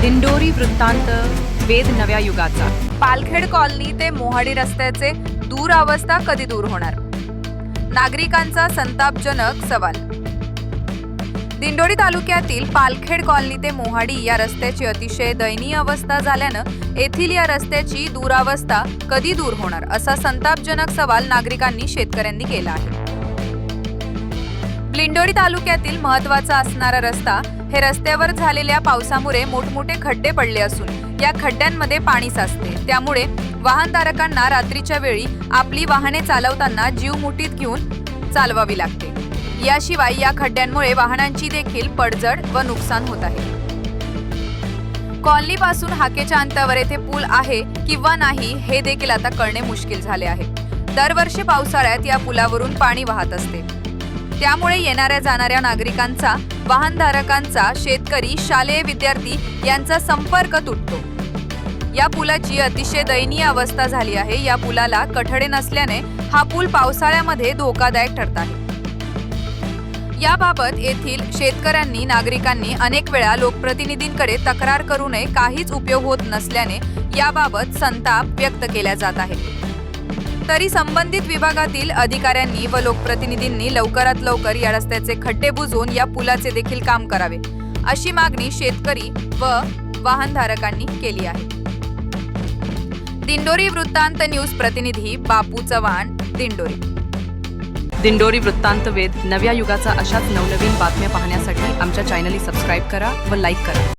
दिंडोरी वृत्तांत वेद नव्या युगाचा. पालखेड कॉलनी ते मोहाडी रस्त्याचे दूर अवस्था कधी दूर होणार? नागरिकांचा संतापजनक सवाल. दिंडोरी तालुक्यातील पालखेड कॉलनी ते मोहाडी या रस्त्याची अतिशय दयनीय अवस्था झाल्यानं येथील या रस्त्याची दुरावस्था कधी दूर होणार असा संतापजनक सवाल नागरिकांनी शेतकऱ्यांनी केला आहे. लिंडोरी तालुक्यातील महत्त्वाचा असणारा रस्ता हे रस्त्यावर झालेल्या पावसामुळे मोठमोठे खड्डे पडले असून या खड्ड्यांमध्ये पाणी साचते. त्यामुळे वाहनधारकांना रात्रीच्या वेळी आपली वाहने चालवताना जीव मुठीत घेऊन चालवावी लागते. याशिवाय या खड्ड्यांमुळे वाहनांची देखील पडझड व नुकसान होत आहे. कॉलनीपासून हाकेच्या अंतावर येथे पूल आहे किंवा नाही हे देखील आता कळणे मुश्किल झाले आहे. दरवर्षी पावसाळ्यात या पुलावरून पाणी वाहत असते. त्यामुळे येणाऱ्या जाणाऱ्या नागरिकांचा वाहनधारकांचा शेतकरी शालेय विद्यार्थी यांचा संपर्क तुटतो. या पुलाची अतिशय दयनीय अवस्था झाली आहे. या पुलाला कठडे नसल्याने हा पूल पावसाळ्यामध्ये धोकादायक ठरत आहे. याबाबत येथील शेतकऱ्यांनी नागरिकांनी अनेक वेळा लोकप्रतिनिधींकडे तक्रार करूनही काहीच उपयोग होत नसल्याने याबाबत संताप व्यक्त केला जात आहे. तरी संबंधित विभागातील अधिकाऱ्यांनी व लोकप्रतिनिधींनी लवकरात लवकर या रस्त्याचे खड्डे बुजवून या पुलाचे देखील काम करावे अशी मागणी शेतकरी व वाहनधारकांनी केली आहे. दिंडोरी वृत्तांत न्यूज प्रतिनिधी बापू चव्हाण दिंडोरी. दिंडोरी वृत्तांत वेद नव्या युगाचा अशाच नवनवीन बातम्या पाहण्यासाठी आमच्या चॅनली सबस्क्राईब करा व लाईक करा.